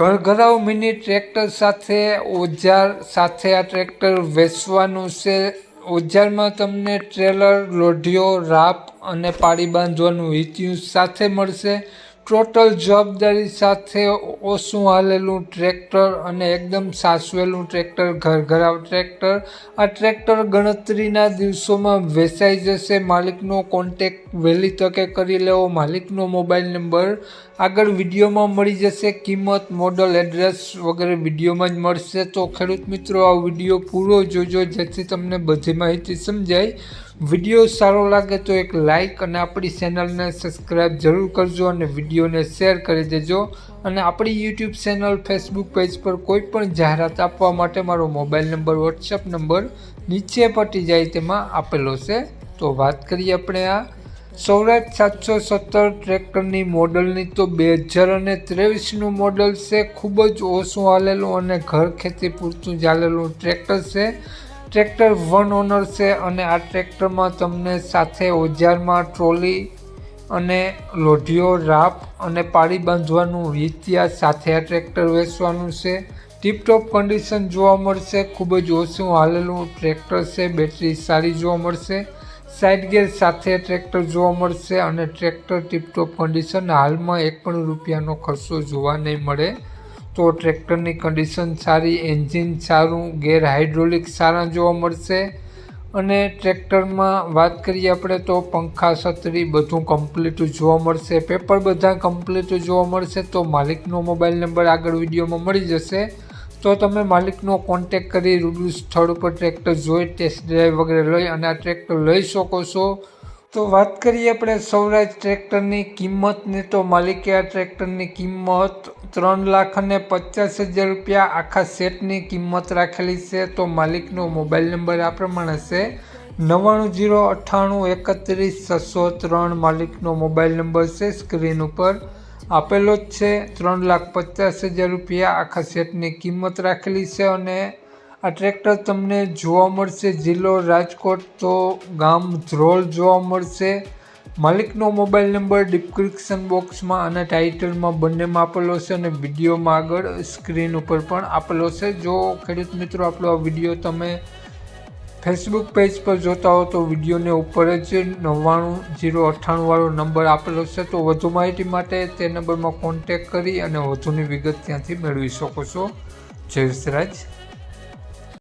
ઘરઘરાવ mini tractor સાથે, ઓજાર સાથે આ ટ્રેક્ટર વેચવાનું છે. ઓજારમાં તમને ટ્રેલર, લોઢિયો, રાપ અને પાળી બાંધવાનું હિત્યું સાથે મળશે. ટોટલ જવાબદારી સાથે ઓછું હાલેલું ટ્રેક્ટર અને એકદમ સાસવેલું ટ્રેક્ટર, ઘરઘરાવ ટ્રેક્ટર. આ ટ્રેક્ટર ગણતરીના દિવસોમાં વેચાઈ જશે. માલિકનો કોન્ટેક વહેલી તકે કરી લેવો. માલિકનો મોબાઈલ નંબર આગળ વિડીયોમાં મળી જશે કિંમત મોડલ એડ્રેસ વગેરે વિડીયોમાં જ મળશે. તો ખેડૂત મિત્રો, આ વીડિયો પૂરો જોજો જેથી તમને બધી માહિતી સમજાય. વીડિયો સારો લાગે તો એક લાઈક અને આપણી ચેનલને સબસ્ક્રાઈબ જરૂર કરજો અને વિડીયોને શેર કરી દેજો. અને આપણી યુટ્યુબ ચેનલ ફેસબુક પેજ પર કોઈ પણ જાહેરાત આપવા માટે મારો મોબાઈલ નંબર વોટ્સએપ નંબર નીચે પટી જાય તેમાં આપેલો છે. તો વાત કરીએ આપણે આ સૌરાષ્ટ્ર સાતસો સત્તર ટ્રેક્ટરની મોડલની. તો બે હજાર અને ત્રેવીસનું મોડલ છે. ખૂબ જ ઓછું હાલેલું અને ઘર ખેતી પૂરતું ચાલેલું ટ્રેક્ટર છે. ટ્રેક્ટર વન ઓનર છે અને આ ટ્રેક્ટરમાં તમને સાથે ઓજારમાં ટ્રોલી અને લોઢીઓ, રાપ અને પાળી બાંધવાનું ઇતિહાસ સાથે આ ટ્રેક્ટર વેચવાનું છે. ટીપટોપ કન્ડિશન જોવા મળશે, ખૂબ જ ઓછું હાલેલું ટ્રેક્ટર છે, બેટરી સારી જોવા મળશે. સાઇડ ગેર સાથે ટ્રેક્ટર જોવા મળશે અને ટ્રેક્ટર ટીપટોપ કન્ડિશન હાલમાં એક પણ રૂપિયાનો ખર્ચો જોવા નહીં મળે. તો ટ્રેક્ટરની કન્ડિશન સારી એન્જિન સારું, ગેર હાઇડ્રોલિક સારા જોવા મળશે. અને ટ્રેક્ટરમાં વાત કરીએ આપણે તો પંખા, છત્રી બધું કમ્પ્લીટ જોવા મળશે. પેપર બધા કમ્પ્લીટ જોવા મળશે તો માલિકનો મોબાઈલ નંબર આગળ વિડીયોમાં મળી જશે. તો તમે માલિકનો કોન્ટેક કરી રૂબરૂ સ્થળ ઉપર ટ્રેક્ટર જોઈ ટેસ્ટ ડ્રાઈવ વગેરે લઈ અને આ ટ્રેક્ટર લઈ શકો છો. તો વાત કરીએ આપણે સૌરાજ ટ્રેક્ટરની કિંમતની, તો માલિકે આ ટ્રેક્ટરની કિંમત ત્રણ લાખ અને પચાસ હજાર રૂપિયા આખા સેટની કિંમત રાખેલી છે. તો માલિકનો મોબાઈલ નંબર આ પ્રમાણે છે. નવ્વાણું જીરો અઠ્ઠાણું એકત્રીસ છસો ત્રણ માલિકનો મોબાઈલ નંબર છે સ્ક્રીન ઉપર. આપેલો જ છે. ત્રણ લાખ પચાસ હજાર રૂપિયા આખા સેટની કિંમત રાખેલી છે અને આ ટ્રેક્ટર તમને જોવા મળશે. જિલ્લો રાજકોટ તો ગામ ધ્રોલ જોવા મળશે. માલિકનો મોબાઈલ નંબર ડિસ્ક્રિપ્શન બોક્સમાં અને ટાઇટલમાં બંનેમાં આપેલો છે અને વિડીયોમાં આગળ સ્ક્રીન ઉપર પણ આપેલો છે. જો ખેડૂત મિત્રો, આપણો આ વીડિયો તમે ફેસબુક પેજ પર જોતા હો તો વિડીયોને ઉપર જ નવ્વાણું જીરો અઠ્ઠાણુંવાળો નંબર આપેલો છે. તો વધુ માહિતી માટે તે નંબરમાં કોન્ટેક કરી અને વધુની વિગત ત્યાંથી મેળવી શકો છો. જય વિસરાજ